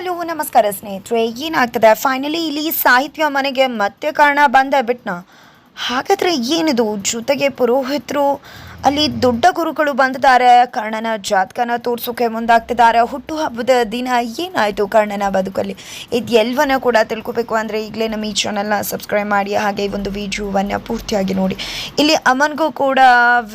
Hello ನಮಸ್ಕಾರ ಸ್ನೇಹಿತರೆ, ಏನಾಗ್ತದೆ? ಫೈನಲಿ ಇಲ್ಲಿ ಸಾಹಿತ್ಯ ಮನೆಗೆ ಮತ್ತೆ ಕಾರಣ ಬಂದ ಬಿಟ್ನ? ಹಾಗಾದರೆ ಏನಿದು? ಜೊತೆಗೆ ಪುರೋಹಿತರು ಅಲ್ಲಿ ದೊಡ್ಡ ಗುರುಗಳು ಬಂದಿದ್ದಾರೆ. ಕರ್ಣನ ಜಾತಕನ ತೋರ್ಸೋಕೆ ಮುಂದಾಗ್ತಿದ್ದಾರೆ. ಹುಟ್ಟುಹಬ್ಬದ ದಿನ ಏನಾಯಿತು ಕರ್ಣನ ಬದುಕಲ್ಲಿ? ಇದೆಲ್ಲವನ್ನ ಕೂಡ ತಿಳ್ಕೊಬೇಕು ಅಂದರೆ ಈಗಲೇ ನಮ್ಮ ಈ ಚಾನಲ್ನ ಸಬ್ಸ್ಕ್ರೈಬ್ ಮಾಡಿ, ಹಾಗೆ ಈ ಒಂದು ವಿಡಿಯೋವನ್ನು ಪೂರ್ತಿಯಾಗಿ ನೋಡಿ. ಇಲ್ಲಿ ಅಮನ್ಗೂ ಕೂಡ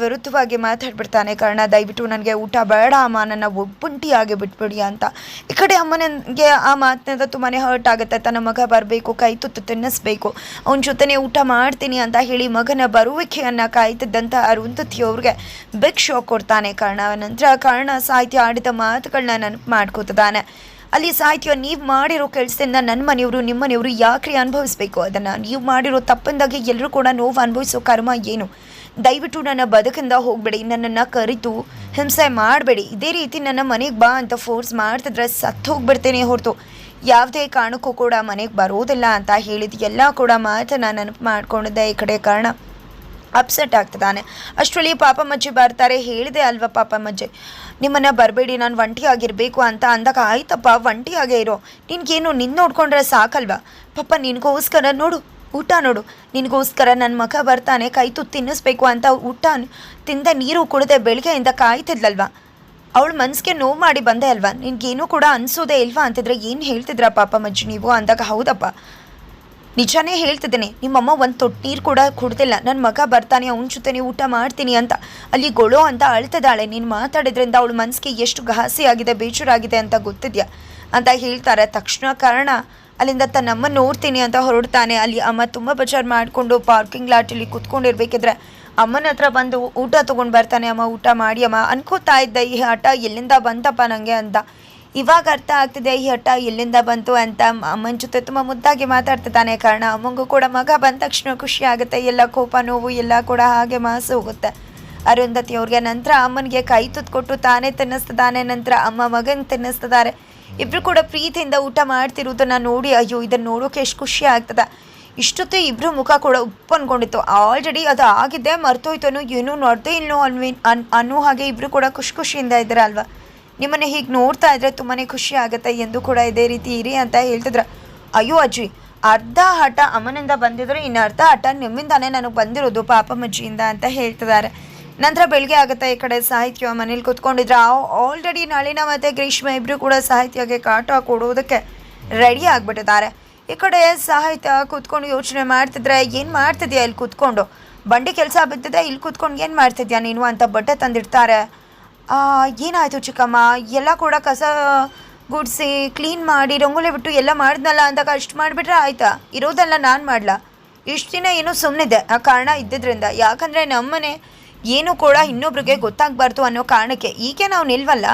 ವಿರುದ್ಧವಾಗಿ ಮಾತಾಡ್ಬಿಡ್ತಾನೆ ಕರ್ಣ. ದಯವಿಟ್ಟು ನನಗೆ ಊಟ ಬೇಡ ಅಮ್ಮ ನನ್ನ ಒಬ್ಬಂಟಿಯಾಗಿ ಬಿಟ್ಬಿಡಿ ಅಂತ. ಈ ಕಡೆ ಅಮ್ಮನಿಗೆ ಆ ಮಾತಿನಿಂದ ತುಂಬಾ ಹರ್ಟ್ ಆಗುತ್ತೆ. ತನ್ನ ಮಗ ಬರಬೇಕು, ಕೈ ತುತ್ತು ತಿನ್ನಿಸ್ಬೇಕು. ಅವನ ಜೊತೆನೇ ಊಟ ಮಾಡ್ತೀನಿ ಅಂತ ಹೇಳಿ ಮಗನ ಬರುವಿಕೆಯನ್ನು ಕಾಯ್ತಿದ್ದಂಥ ಅರುಂಧತಿಯವ್ರಿಗೆ ಬಿಗ್ ಶೋ ಕೊಡ್ತಾನೆ. ಕರ್ಣ ನಂತರ ಕರ್ಣ ಸಾಹಿತ್ಯ ಆಡಿದ ಮಾತುಗಳನ್ನ ನೆನಪು ಮಾಡ್ಕೋತಿದ್ದಾನೆ. ಅಲ್ಲಿ ಸಾಹಿತ್ಯ ನೀವು ಮಾಡಿರೋ ಕೆಲಸದಿಂದ ನನ್ನ ಮನೆಯವರು ನಿಮ್ಮ ಮನೆಯವರು ಯಾಕ್ರಿ ಅನುಭವಿಸ್ಬೇಕು? ಅದನ್ನು ನೀವು ಮಾಡಿರೋ ತಪ್ಪಿಂದಾಗಿ ಎಲ್ಲರೂ ಕೂಡ ನೋವು ಅನುಭವಿಸೋ ಕರ್ಮ ಏನು? ದಯವಿಟ್ಟು ನನ್ನ ಬದುಕಿಂದ ಹೋಗಬೇಡಿ. ನನ್ನನ್ನು ಕರಿತು ಹಿಂಸೆ ಮಾಡಬೇಡಿ. ಇದೇ ರೀತಿ ನನ್ನ ಮನೆಗೆ ಬಾ ಅಂತ ಫೋರ್ಸ್ ಮಾಡ್ತಿದ್ರೆ ಸತ್ತು ಹೋಗ್ಬಿಡ್ತೇನೆ ಹೊರತು. ಯಾವುದೇ ಕಾರಣಕ್ಕೂ ಕೂಡ ಮನೆಗೆ ಬರೋದಿಲ್ಲ ಅಂತ ಹೇಳಿದ ಎಲ್ಲ ಕೂಡ ಮಾತನ್ನು ನೆನಪು ಮಾಡ್ಕೊಂಡಿದ್ದೆ ಈ ಕಡೆ ಕಾರಣ. ಅಪ್ಸೆಟ್ ಆಗ್ತದಾನೆ ಅಷ್ಟರಲ್ಲಿ ಪಾಪಮ್ಮಜ್ಜಿ ಬರ್ತಾರೆ. ಹೇಳಿದೆ ಅಲ್ವಾ ಪಾಪಮ್ಮಜ್ಜಿ ನಿಮ್ಮನ್ನ ಬರಬೇಡಿ, ನಾನು ಒಂಟಿಯಾಗಿರಬೇಕು ಅಂತ ಅಂದಾಗ ಆಯ್ತಪ್ಪ, ಒಂಟಿಯಾಗೇ ಇರೋ. ನಿನ್ಗೇನು ನಿನ್ನ ನೋಡ್ಕೊಂಡ್ರೆ ಸಾಕಲ್ವಾ? ಪಾಪ ನಿನಗೋಸ್ಕರ ನೋಡು, ಊಟ ನೋಡು. ನಿನಗೋಸ್ಕರ ನನ್ನ ಮಗ ಬರ್ತಾನೆ, ಕೈ ತುತ್ತು ತಿನ್ನಿಸ್ಬೇಕು ಅಂತ ಊಟ ತಿಂದ ನೀರು ಕುಡದೆ ಬೆಳಗ್ಗೆಯಿಂದ ಕಾಯ್ತಿದ್ಲಲ್ವಾ? ಅವಳು ಮನಸ್ಸಿಗೆ ನೋವು ಮಾಡಿ ಬಂದೆ ಅಲ್ವಾ? ನಿನ್ಗೇನು ಕೂಡ ಅನಿಸೋದೇ ಇಲ್ವಾ? ಅಂತಿದ್ರೆ ಏನು ಹೇಳ್ತಿದ್ರ ಪಾಪಮ್ಮಜ್ಜಿ ನೀವು? ಅಂದಾಗ ಹೌದಪ್ಪ. ನಿಜಾನೇ ಹೇಳ್ತಿದ್ದೇನೆ, ನಿಮ್ಮಮ್ಮ ಒಂದು ತೊಟ್ಟು ನೀರು ಕೂಡ ಕುಡ್ದಿಲ್ಲ. ನನ್ನ ಮಗ ಬರ್ತಾನೆ, ಅವನ ಜೊತೆ ಊಟ ಮಾಡ್ತೀನಿ ಅಂತ. ಅಲ್ಲಿ ಗೊಳೋ ಅಂತ ಅಳ್ತಿದ್ದಾಳೆ. ನೀನು ಮಾತಾಡಿದ್ರಿಂದ ಅವಳು ಮನಸ್ಸಿಗೆ ಎಷ್ಟು ಘಾಸಿ ಆಗಿದೆ, ಬೇಜಾರಾಗಿದೆ ಅಂತ ಗೊತ್ತಿದ್ಯಾ? ಅಂತ ಹೇಳ್ತಾರೆ. ತಕ್ಷಣ ಕಾರಣ, ಅಲ್ಲಿಂದ ತನ್ನಮ್ಮ ನೋಡ್ತೀನಿ ಅಂತ ಹೊರಡ್ತಾನೆ. ಅಲ್ಲಿ ಅಮ್ಮ ತುಂಬ ಬಜಾರ್ ಮಾಡಿಕೊಂಡು ಪಾರ್ಕಿಂಗ್ ಲಾಟಲ್ಲಿ ಕುತ್ಕೊಂಡಿರ್ಬೇಕಿದ್ರೆ ಅಮ್ಮನ ಹತ್ರ ಬಂದು ಊಟ ತೊಗೊಂಡು ಬರ್ತಾನೆ. ಅಮ್ಮ, ಊಟ ಮಾಡಿ, ಅಮ್ಮ ಅನ್ಕೋತಾ ಇದ್ದ, ಈ ಆಟ ಎಲ್ಲಿಂದ ಬಂತಪ್ಪ ನನಗೆ ಅಂತ. ಇವಾಗ ಅರ್ಥ ಆಗ್ತಿದೆ, ಈ ಹಠ ಎಲ್ಲಿಂದ ಬಂತು ಅಂತ ಅಮ್ಮನ ಜೊತೆ ತುಂಬ ಮುದ್ದಾಗಿ ಮಾತಾಡ್ತಿದ್ದಾನೆ. ಕಾರಣ ಅಮ್ಮಂಗೂ ಕೂಡ ಮಗ ಬಂದ ತಕ್ಷಣ ಖುಷಿ ಆಗುತ್ತೆ, ಎಲ್ಲ ಕೋಪ, ನೋವು ಎಲ್ಲ ಕೂಡ ಹಾಗೆ ಮಾಸು ಹೋಗುತ್ತೆ. ಅರುಂಧತಿ ಅವ್ರಿಗೆ ನಂತರ ಅಮ್ಮನಿಗೆ ಕೈ ತುತ್ತು ಕೊಟ್ಟು ತಾನೇ ತಿನ್ನಿಸ್ತಿದ್ದಾನೆ, ನಂತರ ಅಮ್ಮ ಮಗನ್ ತಿನ್ನಿಸ್ತಿದ್ದಾರೆ. ಇಬ್ರು ಕೂಡ ಪ್ರೀತಿಯಿಂದ ಊಟ ಮಾಡ್ತಿರೋದನ್ನ ನೋಡಿ, ಅಯ್ಯೋ ಇದನ್ನ ನೋಡೋಕೆ ಎಷ್ಟು ಖುಷಿ ಆಗ್ತದ. ಇಷ್ಟೊತ್ತು ಇಬ್ರು ಮುಖ ಕೂಡ ಉಪ್ಪು ಅನ್ಕೊಂಡಿತ್ತು. ಆಲ್ರೆಡಿ ಅದು ಆಗಿದೆ ಮರ್ತೋಯ್ತು ಏನೂ ನೋಡ್ದೇ ಇಲ್ಲೋ ಅನ್ವಿ, ಅನ್, ಅನ್ನೋ ಹಾಗೆ ಇಬ್ರು ಕೂಡ ಖುಷಿ ಖುಷಿಯಿಂದ ಇದ್ದಾರೆ ಅಲ್ವಾ ನಿಮ್ಮನ್ನ ಹೀಗೆ ನೋಡ್ತಾ ಇದ್ರೆ ತುಂಬಾ ಖುಷಿ ಆಗುತ್ತೆ, ಎಂದು ಕೂಡ ಇದೇ ರೀತಿ ಇರಿ ಅಂತ ಹೇಳ್ತಿದ್ರ. ಅಯ್ಯೋ ಅಜ್ಜಿ, ಅರ್ಧ ಹಠ ಅಮ್ಮನಿಂದ ಬಂದಿದ್ರು ಇನ್ನು ಅರ್ಧ ಹಠ ನಿಮ್ಮಿಂದಾನೇ ನನಗೆ ಬಂದಿರೋದು ಪಾಪಮ್ಮಜ್ಜಿಯಿಂದ ಅಂತ ಹೇಳ್ತಿದ್ದಾರೆ. ನಂತರ ಬೆಳಿಗ್ಗೆ ಆಗುತ್ತೆ ಈ ಕಡೆ ಸಾಹಿತ್ಯ ಮನೇಲಿ ಕೂತ್ಕೊಂಡಿದ್ರೆ. ಆಲ್ರೆಡಿ ನಳಿನ ಮತ್ತು ಗ್ರೀಷ್ಮ ಇಬ್ಬರು ಕೂಡ ಸಾಹಿತ್ಯಗೆ ಕಾಟ ಕೊಡೋದಕ್ಕೆ ರೆಡಿ ಆಗಿಬಿಟ್ಟಿದ್ದಾರೆ. ಈ ಕಡೆ ಸಾಹಿತ್ಯ ಕೂತ್ಕೊಂಡು ಯೋಚನೆ ಮಾಡ್ತಿದ್ರೆ, ಏನು ಮಾಡ್ತಿದ್ಯಾ ಇಲ್ಲಿ ಕೂತ್ಕೊಂಡು? ಬಂಡಿ ಕೆಲಸ ಬಿದ್ದಿದೆ, ಇಲ್ಲಿ ಕೂತ್ಕೊಂಡು ಏನು ಮಾಡ್ತಿದ್ಯಾ ನೀನು ಅಂತ ಬಟ್ಟೆ ತಂದಿಡ್ತಾರೆ. ಏನಾಯ್ತು ಚಿಕ್ಕಮ್ಮ? ಎಲ್ಲ ಕೂಡ ಕಸ ಗುಡಿಸಿ ಕ್ಲೀನ್ ಮಾಡಿ, ರಂಗೋಲಿ ಬಿಟ್ಟು ಎಲ್ಲ ಮಾಡಿದ್ನಲ್ಲ ಅಂದಾಗ ಅಷ್ಟು ಮಾಡಿಬಿಟ್ರೆ ಆಯ್ತಾ? ಇರೋದಲ್ಲ ನಾನು ಮಾಡ್ಲಾ? ಇಷ್ಟು ದಿನ ಏನೂ ಸುಮ್ಮನಿದೆ ಆ ಕಾರಣ ಇದ್ದಿದ್ರಿಂದ. ಯಾಕಂದರೆ ನಮ್ಮನೆ ಏನು ಕೂಡ ಇನ್ನೊಬ್ರಿಗೆ ಗೊತ್ತಾಗಬಾರ್ದು ಅನ್ನೋ ಕಾರಣಕ್ಕೆ. ಈಗ ನಾವು ನಿಲ್ವಲ್ಲ?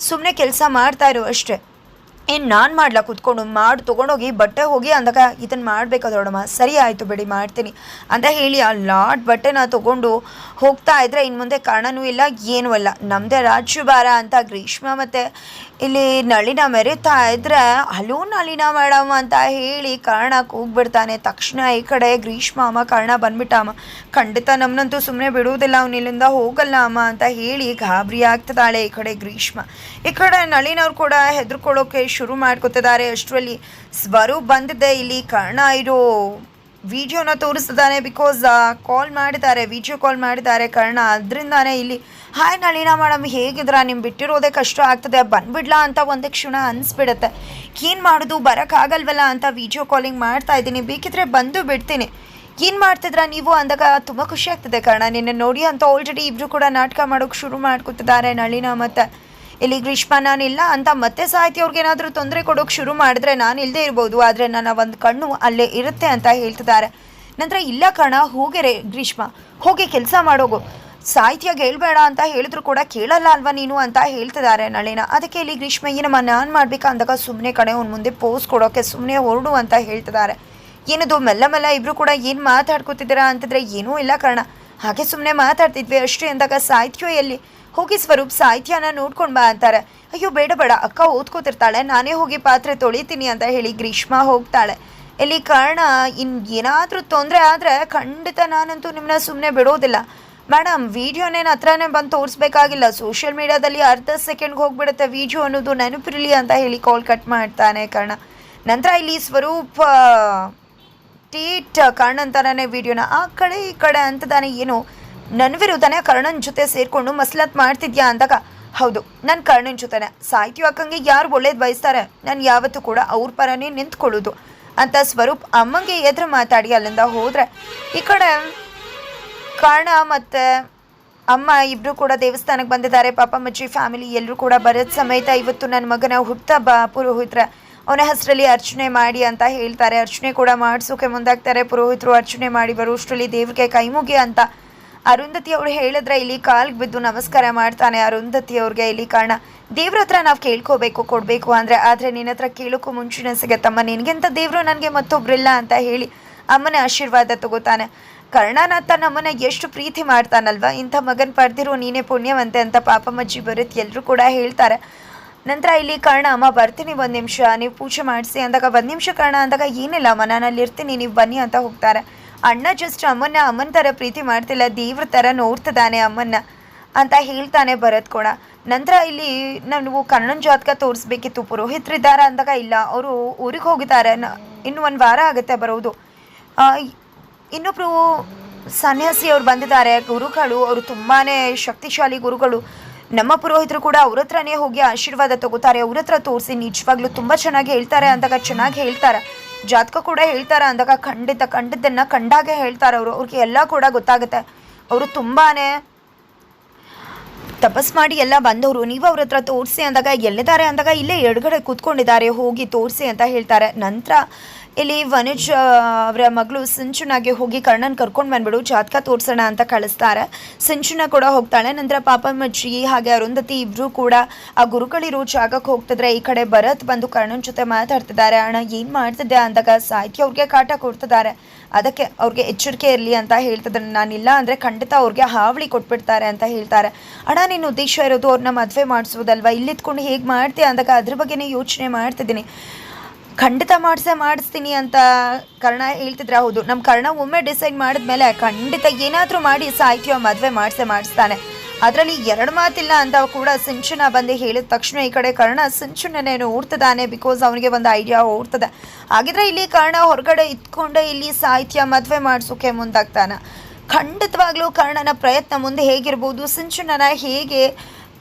ಸುಮ್ಮನೆ ಕೆಲಸ ಮಾಡ್ತಾ ಇರೋ ಅಷ್ಟೇ. ಏನು ನಾನು ಮಾಡ್ಲಾ ಕೂತ್ಕೊಂಡು ಮಾಡಿ, ತೊಗೊಂಡೋಗಿ ಬಟ್ಟೆ ಹೋಗಿ ಅಂದಾಗ ಇದನ್ನು ಮಾಡಬೇಕು ಸರಿ ಆಯಿತು ಬಿಡಿ, ಮಾಡ್ತೀನಿ ಅಂತ ಹೇಳಿ ಆ ಲಾಟ್ ಬಟ್ಟೆನ ತೊಗೊಂಡು ಹೋಗ್ತಾ ಇದ್ರೆ ಇನ್ನು ಮುಂದೆ ಕಾರಣನೂ ಇಲ್ಲ, ಏನೂ ಇಲ್ಲ ನಮ್ಮದೇ ರಾಜ್ಯಭಾರ ಅಂತ ಗ್ರೀಷ್ಮ ಮತ್ತು ಇಲ್ಲಿ ನಳಿನ ಮೆರೀತಾ ಇದ್ರೆ ಹಲೋ ನಳಿನ ಮೇಡಮ್ ಅಂತ ಹೇಳಿ ಕಾರಣ ಕೂಗ್ಬಿಡ್ತಾನೆ. ತಕ್ಷಣ ಈ ಕಡೆ ಗ್ರೀಷ್ಮ ಅಮ್ಮ ಕಾರಣ ಬಂದ್ಬಿಟ್ಟ ಅಮ್ಮ ಖಂಡಿತ ನಮ್ಮನ್ನಂತೂ ಸುಮ್ಮನೆ ಬಿಡುವುದಿಲ್ಲ ಇಲ್ಲಿಂದ ಹೋಗಲ್ಲ ಅಮ್ಮ ಅಂತ ಹೇಳಿ ಗಾಬರಿ ಆಗ್ತದಾಳೆ ಈ ಕಡೆ ಗ್ರೀಷ್ಮ. ಈ ಕಡೆ ನಳಿನವ್ರು ಕೂಡ ಹೆದರ್ಕೊಳ್ಳೋಕೆ ಶುರು ಮಾಡ್ಕೊತಿದ್ದಾರೆ. ಅಷ್ಟರಲ್ಲಿ ಸ್ವರೂಪ್ ಬಂದಿದ್ದೆ ಇಲ್ಲಿ ಕರ್ಣ ಇರೋ ವಿಡಿಯೋನ ತೋರಿಸ್ತಿದ್ದಾನೆ ಬಿಕಾಸ್ ಕಾಲ್ ಮಾಡಿದ್ದಾರೆ. ವಿಡಿಯೋ ಕಾಲ್ ಮಾಡಿದ್ದಾರೆ ಕರ್ಣ. ಅದರಿಂದಾನೆ ಇಲ್ಲಿ ಹಾಯ್ ನಳಿನಾ ಮೇಡಮ್ ಹೇಗಿದ್ರ ನಿಮ್ ಬಿಟ್ಟಿರೋದೇ ಕಷ್ಟ ಆಗ್ತದೆ. ಬಂದ್ಬಿಡ್ಲಾ ಅಂತ ಒಂದೇ ಕ್ಷಣ ಅನಿಸ್ಬಿಡುತ್ತೆ. ಏನು ಮಾಡೋದು? ಬರೋಕ್ಕಾಗಲ್ವಲ್ಲ ಅಂತ ವಿಡಿಯೋ ಕಾಲಿಂಗ್ ಮಾಡ್ತಾ ಇದ್ದೀನಿ. ಬೇಕಿದ್ರೆ ಬಂದು ಬಿಡ್ತೀನಿ. ಏನು ಮಾಡ್ತಿದ್ರ ನೀವು? ಅಂದಾಗ ತುಂಬ ಖುಷಿ ಆಗ್ತದೆ ಕಾರಣ. ನಿನ್ನ ನೋಡಿ ಅಂತ ಆಲ್ರೆಡಿ ಇಬ್ರು ಕೂಡ ನಾಟಕ ಮಾಡೋಕೆ ಶುರು ಮಾಡ್ಕೊತಿದ್ದಾರೆ ನಳಿನ ಮತ್ತು. ಇಲ್ಲಿ ಗ್ರೀಷ್ಮ ನಾನಿಲ್ಲ ಅಂತ ಮತ್ತೆ ಸಾಹಿತಿ ಅವ್ರಿಗೆ ಏನಾದರೂ ತೊಂದರೆ ಕೊಡೋಕೆ ಶುರು ಮಾಡಿದ್ರೆ ನಾನು ಇಲ್ಲದೆ ಇರ್ಬೋದು, ಆದರೆ ನನ್ನ ಒಂದು ಕಣ್ಣು ಅಲ್ಲೇ ಇರುತ್ತೆ ಅಂತ ಹೇಳ್ತಿದ್ದಾರೆ. ನಂತರ, ಇಲ್ಲ ಕಣ, ಹೋಗೆರೆ ಗ್ರೀಷ್ಮ, ಹೋಗಿ ಕೆಲಸ ಮಾಡೋಗು. ಸಾಹಿತ್ಯಾಗ ಹೇಳ್ಬೇಡ ಅಂತ ಹೇಳಿದ್ರು ಕೂಡ ಕೇಳಲ್ಲ ಅಲ್ವಾ ನೀನು ಅಂತ ಹೇಳ್ತಿದ್ದಾರೆ ನಳಿನ. ಅದಕ್ಕೆ ಇಲ್ಲಿ ಗ್ರೀಷ್ಮ ಏನಮ್ಮ ನಾನು ಮಾಡ್ಬೇಕಾ? ಅಂದಾಗ ಸುಮ್ಮನೆ ಕಡೆ ಅವ್ನ ಮುಂದೆ ಪೋಸ್ ಕೊಡೋಕೆ ಸುಮ್ಮನೆ ಹೊರಡು ಅಂತ ಹೇಳ್ತಿದ್ದಾರೆ. ಏನದು, ಮೆಲ್ಲ ಮೆಲ್ಲ ಇಬ್ರು ಕೂಡ ಏನು ಮಾತಾಡ್ಕೋತಿದ್ದೀರಾ ಅಂತಂದ್ರೆ ಏನೂ ಇಲ್ಲ ಕಾರಣ. ಹಾಗೆ ಸುಮ್ಮನೆ ಮಾತಾಡ್ತಿದ್ವಿ ಅಷ್ಟೇ ಅಂದಾಗ ಸಾಹಿತ್ಯ ಎಲ್ಲಿ? ಹೋಗಿ ಸ್ವರೂಪ್ ಸಾಹಿತ್ಯನ ನೋಡ್ಕೊಂಡು ಬಾ ಅಂತಾರೆ. ಅಯ್ಯೋ ಬೇಡ ಬೇಡ, ಅಕ್ಕ ಓದ್ಕೋತಿರ್ತಾಳೆ, ನಾನೇ ಹೋಗಿ ಪಾತ್ರೆ ತೊಳಿತೀನಿ ಅಂತ ಹೇಳಿ ಗ್ರೀಷ್ಮ ಹೋಗ್ತಾಳೆ. ಇಲ್ಲಿ ಕಾರಣ, ಇನ್ ಏನಾದರೂ ತೊಂದರೆ ಆದರೆ ಖಂಡಿತ ನಾನಂತೂ ನಿಮ್ಮನ್ನ ಸುಮ್ಮನೆ ಬಿಡೋದಿಲ್ಲ. ಮೇಡಮ್ ವಿಡಿಯೋನೇನು ಹತ್ರನೇ ಬಂದು ತೋರಿಸ್ಬೇಕಾಗಿಲ್ಲ. ಸೋಷಿಯಲ್ ಮೀಡಿಯಾದಲ್ಲಿ ಅರ್ಧ ಸೆಕೆಂಡ್ಗೆ ಹೋಗ್ಬಿಡುತ್ತೆ ವಿಡಿಯೋ ಅನ್ನೋದು ನೆನಪಿರಲಿ ಅಂತ ಹೇಳಿ ಕಾಲ್ ಕಟ್ ಮಾಡ್ತಾನೆ ಕಾರಣ. ನಂತರ ಇಲ್ಲಿ ಸ್ವರೂಪ ಟೀಟ್ ಕರ್ಣನ್ ಥರನೇ ವಿಡಿಯೋನ ಆ ಕಡೆ ಈ ಕಡೆ ಅಂತ ತಾನೆ ಏನು ನನ್ನ ವಿರುದ್ಧನೇ ಕರ್ಣನ್ ಜೊತೆ ಸೇರಿಕೊಂಡು ಮಸ್ಲತ್ ಮಾಡ್ತಿದ್ಯಾ ಅಂದಾಗ, ಹೌದು ನನ್ನ ಕರ್ಣನ್ ಜೊತೆನೆ. ಸಾಹಿತ್ಯ ಅಕ್ಕಂಗೆ ಯಾರು ಒಳ್ಳೇದು ಬಯಸ್ತಾರೆ? ನಾನು ಯಾವತ್ತೂ ಕೂಡ ಅವ್ರ ಪರನೇ ನಿಂತ್ಕೊಳ್ಳೋದು. ಅಂತ ಸ್ವರೂಪ್ ಅಮ್ಮಂಗೆ ಎದುರು ಮಾತಾಡಿ ಅಲ್ಲಿಂದ ಹೋದರೆ, ಈ ಕಡೆ ಕರ್ಣ ಮತ್ತು ಅಮ್ಮ ಇಬ್ಬರು ಕೂಡ ದೇವಸ್ಥಾನಕ್ಕೆ ಬಂದಿದ್ದಾರೆ. ಪಾಪ ಮಜ್ಜಿ ಫ್ಯಾಮಿಲಿ ಎಲ್ಲರೂ ಕೂಡ ಬರೋದ್ ಸಮೇತ ಇವತ್ತು ನನ್ನ ಮಗನ ಹುಟ್ಟಹಬ್ಬ ಪುರೋಹಿತ್ರ. ಅವನ ಹೆಸರಲ್ಲಿ ಅರ್ಚನೆ ಮಾಡಿ ಅಂತ ಹೇಳ್ತಾರೆ. ಅರ್ಚನೆ ಕೂಡ ಮಾಡಿಸೋಕೆ ಮುಂದಾಗ್ತಾರೆ. ಪುರೋಹಿತರು ಅರ್ಚನೆ ಮಾಡಿ ಬರುವಷ್ಟರಲ್ಲಿ ದೇವ್ರಿಗೆ ಕೈ ಮುಗಿ ಅಂತ ಅರುಂಧತಿ ಅವ್ರು ಹೇಳಿದ್ರೆ ಇಲ್ಲಿ ಕಾಲ್ಗೆ ಬಿದ್ದು ನಮಸ್ಕಾರ ಮಾಡ್ತಾನೆ ಅರುಂಧತಿ ಅವ್ರಿಗೆ. ಇಲ್ಲಿ ಕಾರಣ ದೇವ್ರ ಹತ್ರ ನಾವು ಕೇಳ್ಕೋಬೇಕು, ಕೊಡಬೇಕು ಅಂದರೆ, ಆದರೆ ನಿನ್ನ ಹತ್ರ ಕೇಳೋಕ್ಕೂ ಮುಂಚಿನ ಸಿಗತ್ತಮ್ಮ ನಿನಗೆಂತ ದೇವರು ನನಗೆ ಮತ್ತೊಬ್ಬರಿಲ್ಲ ಅಂತ ಹೇಳಿ ಅಮ್ಮನ ಆಶೀರ್ವಾದ ತಗೋತಾನೆ. ಕರ್ಣನಾಥ ನಮ್ಮನ್ನ ಎಷ್ಟು ಪ್ರೀತಿ ಮಾಡ್ತಾನಲ್ವ? ಇಂಥ ಮಗನ್ ಪಡೆದಿರೋ ನೀನೇ ಪುಣ್ಯವಂತೆ ಅಂತ ಪಾಪಮ್ಮಜ್ಜಿ ಬರುತ್ತೆ. ಎಲ್ಲರೂ ಕೂಡ ಹೇಳ್ತಾರೆ. ನಂತರ ಇಲ್ಲಿ ಕರ್ಣ, ಅಮ್ಮ, ಬರ್ತೀನಿ ಒಂದು ನಿಮಿಷ, ನೀವು ಪೂಜೆ ಮಾಡಿಸಿ ಅಂದಾಗ, ಒಂದು ನಿಮಿಷ ಕರ್ಣ ಅಂದಾಗ, ಏನಿಲ್ಲ ಅಮ್ಮ ನಾನು ಇರ್ತೀನಿ ನೀವು ಬನ್ನಿ ಅಂತ ಹೋಗ್ತಾರೆ. ಅಣ್ಣ ಜಸ್ಟ್ ಅಮ್ಮನ್ನ, ಅಮ್ಮನ ಥರ ಪ್ರೀತಿ ಮಾಡ್ತಿಲ್ಲ, ದೇವ್ರ ಥರ ನೋಡ್ತಿದ್ದಾನೆ ಅಮ್ಮನ್ನ ಅಂತ ಹೇಳ್ತಾನೆ ಭರತ್ ಕೂಡ. ನಂತರ ಇಲ್ಲಿ ನಾವು ಕರ್ಣನ ಜಾತಕ ತೋರಿಸ್ಬೇಕಿತ್ತು. ಪುರೋಹಿತರಿದ್ದಾರ ಅಂದಾಗ ಇಲ್ಲ, ಅವರು ಊರಿಗೆ ಹೋಗಿದ್ದಾರೆ. ಇನ್ನು ಒಂದು ವಾರ ಆಗುತ್ತೆ ಬರೋದು. ಇನ್ನೊಬ್ಬರು ಸನ್ಯಾಸಿ ಅವ್ರು ಬಂದಿದ್ದಾರೆ, ಗುರುಗಳು, ಅವರು ತುಂಬಾ ಶಕ್ತಿಶಾಲಿ ಗುರುಗಳು. ನಮ್ಮ ಪುರೋಹಿತರು ಕೂಡ ಅವ್ರ ಹತ್ರನೇ ಹೋಗಿ ಆಶೀರ್ವಾದ ತಗೋತಾರೆ, ಅವ್ರ ಹತ್ರ ತೋರಿಸಿ ನಿಜವಾಗ್ಲೂ ತುಂಬ ಚೆನ್ನಾಗಿ ಹೇಳ್ತಾರೆ ಅಂದಾಗ, ಚೆನ್ನಾಗಿ ಹೇಳ್ತಾರೆ. ಜಾತಕ ಕೂಡ ಹೇಳ್ತಾರೆ ಅಂದಾಗ, ಖಂಡಿತ ಕಂಡಿದ್ದನ್ನು ಕಂಡಾಗೆ ಹೇಳ್ತಾರೆ ಅವರು. ಅವ್ರಿಗೆ ಎಲ್ಲ ಕೂಡ ಗೊತ್ತಾಗುತ್ತೆ. ಅವರು ತುಂಬಾ ತಪಸ್ ಮಾಡಿ ಎಲ್ಲ ಬಂದವರು. ನೀವು ಅವ್ರ ಹತ್ರ ತೋರಿಸಿ ಅಂದಾಗ, ಎಲ್ಲಿದ್ದಾರೆ ಅಂದಾಗ, ಇಲ್ಲೇ ಎಡಗಡೆ ಕೂತ್ಕೊಂಡಿದ್ದಾರೆ. ಹೋಗಿ ತೋರಿಸಿ ಅಂತ ಹೇಳ್ತಾರೆ. ನಂತರ ಇಲ್ಲಿ ವನುಜ್ ಅವರ ಮಗಳು ಸಿಂಚುನಾಗೆ ಹೋಗಿ ಕರ್ಣನ್ ಕರ್ಕೊಂಡು ಬಂದ್ಬಿಡು, ಜಾತಕ ತೋರಿಸೋಣ ಅಂತ ಕಳಿಸ್ತಾರೆ. ಸಿಂಚುನ ಕೂಡ ಹೋಗ್ತಾಳೆ. ನಂತರ ಪಾಪಮ್ಮಜ್ಜಿ ಹಾಗೆ ಅರುಂಧತಿ ಇಬ್ಬರು ಕೂಡ ಆ ಗುರುಗಳಿರೋ ಜಾಗಕ್ಕೆ ಹೋಗ್ತಿದ್ರೆ ಈ ಕಡೆ ಭರತ್ ಬಂದು ಕರ್ಣನ್ ಜೊತೆ ಮಾತಾಡ್ತಿದ್ದಾರೆ. ಅಣ್ಣ, ಏನು ಮಾಡ್ತಿದ್ದೆ ಅಂದಾಗ, ಸಾಹಿತ್ಯ ಅವ್ರಿಗೆ ಕಾಟ ಕೊಡ್ತಿದ್ದಾರೆ. ಅದಕ್ಕೆ ಅವ್ರಿಗೆ ಎಚ್ಚರಿಕೆ ಇರಲಿ ಅಂತ ಹೇಳ್ತಿದ್ರೆ ನಾನಿಲ್ಲ ಅಂದರೆ ಖಂಡಿತ ಅವ್ರಿಗೆ ಹಾವಳಿ ಕೊಟ್ಬಿಡ್ತಾರೆ ಅಂತ ಹೇಳ್ತಾರೆ. ಅಣ್ಣ, ನಿನ್ನ ಉದ್ದೇಶ ಇರೋದು ಅವ್ರನ್ನ ಮದುವೆ ಮಾಡಿಸೋದಲ್ವಾ? ಇಲ್ಲಿದ್ಕೊಂಡು ಹೇಗೆ ಮಾಡ್ತೀಯ? ಅಂದಾಗ, ಅದ್ರ ಬಗ್ಗೆನೇ ಯೋಚನೆ ಮಾಡ್ತಿದ್ದೀನಿ. ಖಂಡಿತ ಮಾಡಿಸೇ, ಮಾಡಿಸ್ತೀನಿ ಅಂತ ಕರ್ಣ ಹೇಳ್ತಿದ್ರೆ ಹೌದು. ನಮ್ಮ ಕರ್ಣ ಒಮ್ಮೆ ಡಿಸೈಡ್ ಮಾಡಿದ್ಮೇಲೆ ಖಂಡಿತ ಏನಾದರೂ ಮಾಡಿ ಸಾಹಿತ್ಯ ಮದುವೆ ಮಾಡಿಸೇ, ಮಾಡಿಸ್ತಾನೆ. ಅದರಲ್ಲಿ ಎರಡು ಮಾತಿಲ್ಲ ಅಂತ ಕೂಡ ಸಿಂಚುನ ಬಂದು ಹೇಳಿದ ತಕ್ಷಣ ಈ ಕಡೆ ಕರ್ಣ ಸಿಂಚುನೇನು ಓಡ್ತದಾನೆ ಬಿಕಾಸ್ ಅವನಿಗೆ ಒಂದು ಐಡಿಯಾ ಓಡ್ತದೆ. ಹಾಗಿದ್ರೆ ಇಲ್ಲಿ ಕರ್ಣ ಹೊರಗಡೆ ಇತ್ಕೊಂಡು ಇಲ್ಲಿ ಸಾಹಿತ್ಯ ಮದುವೆ ಮಾಡಿಸೋಕೆ ಮುಂದಾಗ್ತಾನೆ. ಖಂಡಿತವಾಗ್ಲೂ ಕರ್ಣನ ಪ್ರಯತ್ನ ಮುಂದೆ ಹೇಗಿರ್ಬೋದು, ಸಿಂಚುನನ ಹೇಗೆ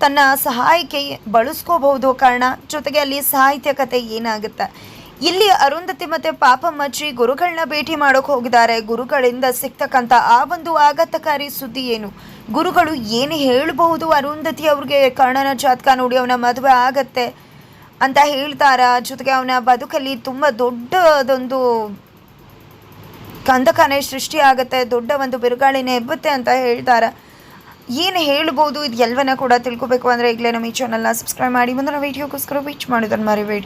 ತನ್ನ ಸಹಾಯಕ್ಕೆ ಬಳಸ್ಕೋಬಹುದು ಕರ್ಣ? ಜೊತೆಗೆ ಅಲ್ಲಿ ಸಾಹಿತ್ಯ ಕತೆ ಏನಾಗುತ್ತೆ? ಇಲ್ಲಿ ಅರುಂಧತಿ ಮತ್ತೆ ಪಾಪಮ್ಮಜ್ಜಿ ಗುರುಗಳನ್ನ ಭೇಟಿ ಮಾಡೋಕೆ ಹೋಗಿದ್ದಾರೆ. ಗುರುಗಳಿಂದ ಸಿಗ್ತಕ್ಕಂಥ ಆ ಒಂದು ಆಘಾತಕಾರಿ ಸುದ್ದಿ ಏನು? ಗುರುಗಳು ಏನು ಹೇಳಬಹುದು ಅರುಂಧತಿ ಅವ್ರಿಗೆ? ಕರ್ಣನ ಜಾತಕ ನೋಡಿ ಅವನ ಮದುವೆ ಆಗತ್ತೆ ಅಂತ ಹೇಳ್ತಾರ. ಜೊತೆಗೆ ಅವನ ಬದುಕಲ್ಲಿ ತುಂಬ ದೊಡ್ಡದೊಂದು ಕಂದಕನೇ ಸೃಷ್ಟಿ ಆಗುತ್ತೆ, ದೊಡ್ಡ ಒಂದು ಬಿರುಗಾಳಿನೇ ಎಬ್ಬತ್ತೆ ಅಂತ ಹೇಳ್ತಾರ. ಏನು ಹೇಳ್ಬೋದು ಇದು ಎಲ್ಲವನ್ನ ಕೂಡ ತಿಳ್ಕೊಬೇಕು ಅಂದರೆ ಈಗಲೇ ನಮ್ಮ ಈ ಚಾನಲ್ನ ಸಬ್ಸ್ಕ್ರೈಬ್ ಮಾಡಿ. ಮುಂದಿನ ವೀಡಿಯೋಗೋಸ್ಕರ ವೀಚ್ ಮಾಡೋದನ್ನು ಮರಿಬೇಡಿ.